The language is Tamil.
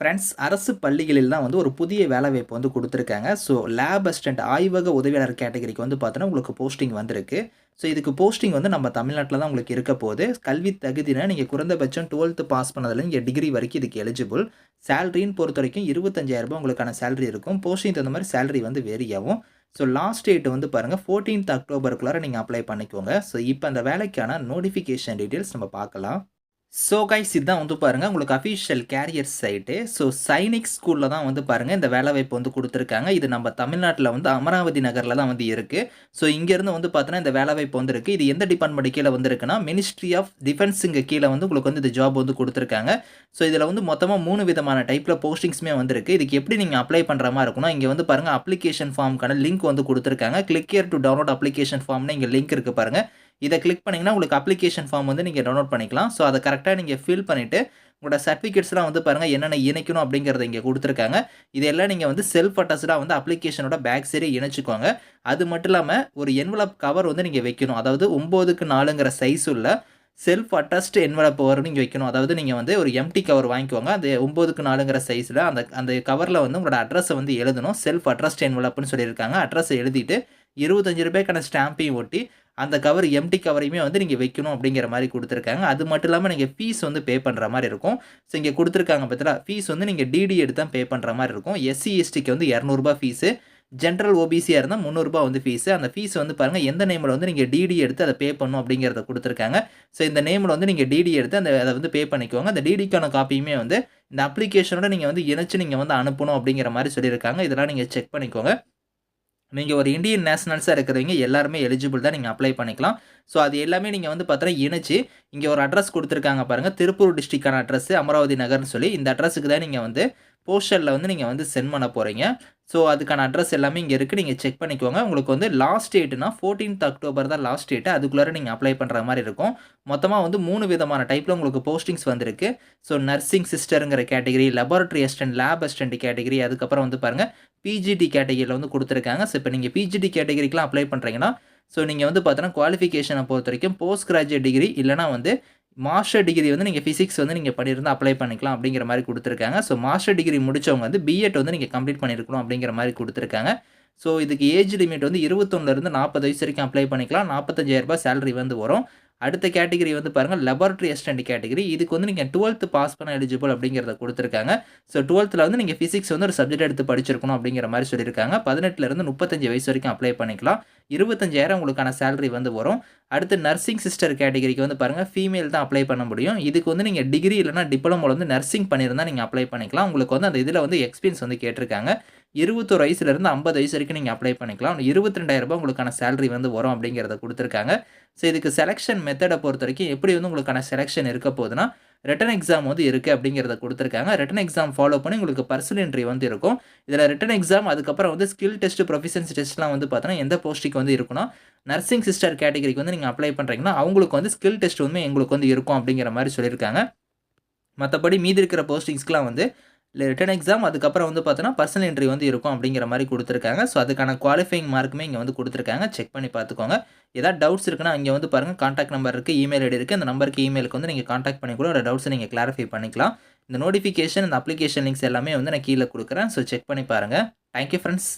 ஃப்ரெண்ட்ஸ் அரசு பள்ளிகளில் தான் வந்து ஒரு புதிய வேலைவாய்ப்பு வந்து கொடுத்துருக்காங்க. ஸோ லேப் அசிஸ்டன்ட் ஆய்வக உதவியாளர் கேட்டகரிக்கு வந்து பார்த்தோன்னா உங்களுக்கு போஸ்டிங் வந்திருக்கு. ஸோ இதுக்கு போஸ்டிங் வந்து நம்ம தமிழ்நாட்டில் தான் உங்களுக்கு இருக்க போகுது. கல்வி தகுதினா நீங்கள் குறைந்தபட்சம் டுவெல்த்து பாஸ் பண்ணதில் நீங்கள் டிகிரி வரைக்கும் இதுக்கு எலிஜிபிள் சேலரின்னு பொறுத்த வரைக்கும் இருபத்தஞ்சாயிரரூபா உங்களுக்கான சேலரி இருக்கும். போஸ்டிங் தகுந்த மாதிரி சேலரி வந்து வேரி ஆகும். ஸோ லாஸ்ட் டேட் வந்து பாருங்கள் ஃபோர்டீன்த் அக்டோபருக்குள்ளார நீங்கள் அப்ளை பண்ணிக்கோங்க. ஸோ இப்போ அந்த வேலைக்கான நோட்டிஃபிகேஷன் டீட்டெயில்ஸ் நம்ம பார்க்கலாம். ஸோ கைஸ் இதுதான் வந்து பாருங்கள் உங்களுக்கு official career site so Sainik ஸ்கூலில் தான் வந்து பாருங்கள் இந்த வேலைவாய்ப்பு வந்து கொடுத்துருக்காங்க. இது நம்ம தமிழ்நாட்டில் வந்து அமராவதி நகரில் தான் வந்து இருக்குது ஸோ இங்கேருந்து வந்து பார்த்தோன்னா இந்த வேலைவாய்ப்பு வந்துருக்கு இது எந்த டிபார்ட்மெண்ட் கீழே வந்துருக்குன்னா மினிஸ்ட்ரி ஆஃப் டிஃபென்ஸுங்க கீழே வந்து உங்களுக்கு வந்து இந்த ஜாப் வந்து கொடுத்துருக்காங்க. ஸோ இதில் வந்து மொத்தமாக மூணு விதமான டைப்பில் போஸ்டிங்ஸுமே வந்திருக்கு இதுக்கு எப்படி நீங்கள் அப்ளை பண்ணுற மாதிரி இருக்கணும் இங்கே வந்து பாருங்கள் அப்ளிகேஷன் ஃபார்முக்கான லிங்க் வந்து கொடுத்துருக்காங்க. Click here to download application ஃபார்ம்னு இங்கே லிங்க் இருக்குது பாருங்கள் இதை கிளிக் பண்ணிங்கன்னா உங்களுக்கு அப்ளிகேஷன் ஃபார்ம் வந்து நீங்கள் டவுன்லோட் பண்ணிக்கலாம். ஸோ அதை கரெக்டாக நீங்கள் ஃபில் பண்ணிவிட்டு உங்களோட சர்டிஃபிகேட்ஸ்லாம் வந்து பாருங்கள் என்னென்ன இணைக்கணும் அப்படிங்கிறத இங்கே கொடுத்துருக்காங்க. இதெல்லாம் நீங்கள் வந்து செல்ஃப் அட்டஸ்டாக வந்து அப்ளிகேஷனோட பேக் சரி இணைச்சிக்கோங்க. அது மட்டும் இல்லாமல் ஒரு என்வலப் கவர் வந்து நீங்கள் வைக்கணும். அதாவது ஒம்போதுக்கு நாலுங்கிற சைஸ் உள்ள செல்ஃப் அட்டஸ்ட் என்வலப் கவர் நீங்கள் வைக்கணும். அதாவது நீங்கள் வந்து ஒரு எம்டி கவர் வாங்கிக்கோங்க. அது ஒம்போதுக்கு நாலுங்கிற சைஸில் அந்த அந்த கவரில் வந்து உங்களோட அட்ரஸை வந்து எழுதணும். செல்ஃப் அட்ரஸ்ட் என்வலப்னு சொல்லியிருக்காங்க. அட்ரஸை எழுதிட்டு இருபத்தஞ்சு ரூபாய்க்கான ஸ்டாம்பையும் ஒட்டி அந்த கவர் எம்டி கவரையுமே வந்து நீங்கள் வைக்கணும் அப்படிங்கிற மாதிரி கொடுத்துருக்காங்க. அது மட்டும் இல்லாமல் நீங்கள் ஃபீஸ் வந்து பே பண்ணுற மாதிரி இருக்கும். ஸோ இங்கே கொடுத்துருக்காங்க பார்த்தீங்களா ஃபீஸ் வந்து நீங்கள் டிடி எடுத்து தான் பே பண்ணுற மாதிரி இருக்கும். எஸ்சி எஸ்டிக்கு வந்து இரநூறுபா ஃபீஸு ஜென்ரல் ஓபிசியாக இருந்தால் முந்நூறுரூபா வந்து ஃபீஸு அந்த ஃபீஸ் வந்து பாருங்கள் எந்த நேமில் வந்து நீங்கள் டிடி எடுத்து அதை பே பண்ணும் அப்படிங்கிறத கொடுத்துருக்காங்க. ஸோ இந்த நேமில் வந்து நீங்கள் டிடி எடுத்து அந்த அதை வந்து பே பண்ணிக்கோங்க. அந்த டிடிக்கான காப்பியுமே வந்து இந்த அப்ளிகேஷனோட நீங்கள் வந்து இணைச்சு நீங்கள் வந்து அனுப்பணும் அப்படிங்கிற மாதிரி சொல்லியிருக்காங்க. இதெல்லாம் நீங்கள் செக் பண்ணிக்கோங்க. நீங்கள் ஒரு இந்தியன் நேஷனல்ஸாக இருக்கிறவங்க எல்லாருமே எலிஜிபிள் தான் நீங்கள் அப்ளை பண்ணிக்கலாம். ஸோ அது எல்லாமே நீங்கள் வந்து பார்த்தீங்கன்னா இணைச்சு இங்கே ஒரு அட்ரஸ் கொடுத்துருக்காங்க பாருங்கள் திருப்பூர் டிஸ்ட்ரிக்டான அட்ரஸ் அமராவதி நகர்னு சொல்லி இந்த அட்ரஸுக்கு தான் நீங்கள் வந்து போஸ்டரில் வந்து நீங்கள் வந்து சென்ட் பண்ண போகிறீங்க ஸோ அதுக்கான அட்ரஸ் எல்லாமே இங்கே இருக்குது நீங்கள் செக் பண்ணிக்கோங்க. உங்களுக்கு வந்து லாஸ்ட் டேட்னா ஃபோர்டீன்த் அக்டோபர் தான் லாஸ்ட் டேட்டு அதுக்குள்ளார நீங்கள் அப்ளை பண்ணுற மாதிரி இருக்கும். மொத்தமாக வந்து மூணு விதமான டைப்பில் உங்களுக்கு போஸ்டிங்ஸ் வந்திருக்கு. So nursing சிஸ்டருங்கிற category laboratory assistant lab assistant category அதுக்கப்புறம் வந்து பாருங்கள் பிஜிடி கேட்டகரியில் வந்து கொடுத்துருக்காங்க. ஸோ இப்போ நீங்கள் பிஜிடி கேட்டகரிக்கெலாம் அப்ளை பண்ணுறீங்கன்னா ஸோ நீங்கள் வந்து பார்த்தோன்னா குவாலிஃபிகேஷனை பொறுத்த வரைக்கும் போஸ்ட் கிராஜுவேட் டிகிரி இல்லைனா வந்து மாஸ்டர் டிகிரி வந்து நீங்கள் ஃபிசிக்ஸ் வந்து நீங்கள் பண்ணியிருந்தால் அப்ளை பண்ணிக்கலாம் அப்படிங்கிற மாதிரி கொடுத்துருக்காங்க. ஸோ மாஸ்டர் டிகிரி முடித்தவங்க வந்து பிஎட் வந்து நீங்கள் கம்ப்ளீட் பண்ணியிருக்கணும் அப்படிங்கிற மாதிரி கொடுத்துருக்காங்க. ஸோ இதுக்கு ஏஜ் லிமிட் வந்து இருபத்தொன்னுலேருந்து நாற்பது வயசு வரைக்கும் அப்ளை பண்ணிக்கலாம். நாற்பத்தஞ்சாயிரரூபா சேலரி வந்து வரும். அடுத்த கேட்டகரி வந்து பாருங்கள் லெபார்ட்ரி அசிஸ்டன்ட் கேட்டகரி இதுக்கு வந்து நீங்கள் டுவெல்த்து பாஸ் பண்ண எலிஜிபிள் அப்படிங்கிறத கொடுத்துருக்காங்க. ஸோ டுவெல்த்தில் வந்து நீங்கள் ஃபிசிக்ஸ் வந்து ஒரு சப்ஜெக்ட் எடுத்து படிச்சிருக்கணும் அப்படிங்கிற மாதிரி சொல்லியிருக்காங்க. பதினெட்டுலேருந்து முப்பத்தஞ்சு வயசு வரைக்கும் அப்ளை பண்ணிக்கலாம். இருபத்தஞ்சாயிரம் உங்களுக்கான சேலரி வந்து வரும். அடுத்து நர்சிங் சிஸ்டர் கேட்டகரிக்கு வந்து பாருங்கள் ஃபீமேல் தான் அப்ளை பண்ண முடியும். இதுக்கு வந்து நீங்கள் டிகிரி இல்லைனா டிப்ளமோவில் வந்து நர்சிங் பண்ணியிருந்தால் நீங்கள் அப்ளை பண்ணிக்கலாம். உங்களுக்கு வந்து அந்த இதில் வந்து எக்ஸ்பீரியன்ஸ் வந்து கேட்டிருக்காங்க. இருபத்தொரு வயசுலேருந்து ஐம்பது வயசு வரைக்கும் நீங்கள் அப்ளை பண்ணிக்கலாம். இருபத்தி ரெண்டாயிரரூபா உங்களுக்கான சேலரி வந்து வரும் அப்படிங்கிறத கொடுத்துருக்காங்க. ஸோ இதுக்கு செலெக்ஷன் மெத்தடை பொறுத்த வரைக்கும் எப்படி வந்து உங்களுக்கான செலெக்ஷன் இருக்க போகுதுன்னா ரிட்டன் எக்ஸாம் வந்து இருக்குது அப்படிங்கிறத கொடுத்துருக்காங்க. ரிட்டன் எக்ஸாம் ஃபாலோ பண்ணி உங்களுக்கு பர்சனல் என்ட்ரி வந்து இருக்கும். இதில் ரிட்டன் எக்ஸாம் அதுக்கப்புறம் வந்து ஸ்கில் டெஸ்ட் ப்ரொஃபிஷன்ஸ் டெஸ்ட்லாம் வந்து பார்த்தோன்னா எந்த போஸ்ட்டுக்கு வந்து இருக்குன்னா நர்சிங் சிஸ்டர் கேட்டகரிக்கு வந்து நீங்கள் அப்ளை பண்ணுறீங்கன்னா அவங்களுக்கு வந்து ஸ்கில் டெஸ்ட் வந்து எங்களுக்கு வந்து இருக்கும் அப்படிங்கிற மாதிரி சொல்லியிருக்காங்க. மற்றபடி மீதி இருக்கிற போஸ்டிங்ஸ்க்கெலாம் வந்து இல்லை ரிட்டன் எக்ஸாம் அதுக்கப்புறம் வந்து பார்த்தோன்னா பர்சனல் என்ட்ரி வந்து இருக்கும் அப்படிங்கிற மாதிரி கொடுத்துருக்காங்க. ஸோ அதுக்கான குவாலிஃபைங் மார்க்குமே இங்கே வந்து கொடுத்துருக்காங்க. செக் பண்ணி பார்த்துக்கோங்க. ஏதாவது டவுட்ஸ் இருக்குன்னா இங்கே வந்து பாருங்கள் காண்டாக்ட் நம்பர் இருக்குது இமெயில் ஐடி இருக்குது அந்த நம்பருக்கு இமெயிலுக்கு வந்து நீங்கள் காண்டாக்ட் பண்ணி கூட ஒரு டவுட்ஸை நீங்கள் கிளாரிஃபை பண்ணிக்கலாம். இந்த நோட்டிஃபிகேஷன் இந்த அப்ளிகேஷன் லிங்க்ஸ் எல்லாமே வந்து நான் கீழே கொடுக்குறேன். ஸோ செக் பண்ணி பாருங்கள் தேங்க்யூ ஃப்ரெண்ட்ஸ்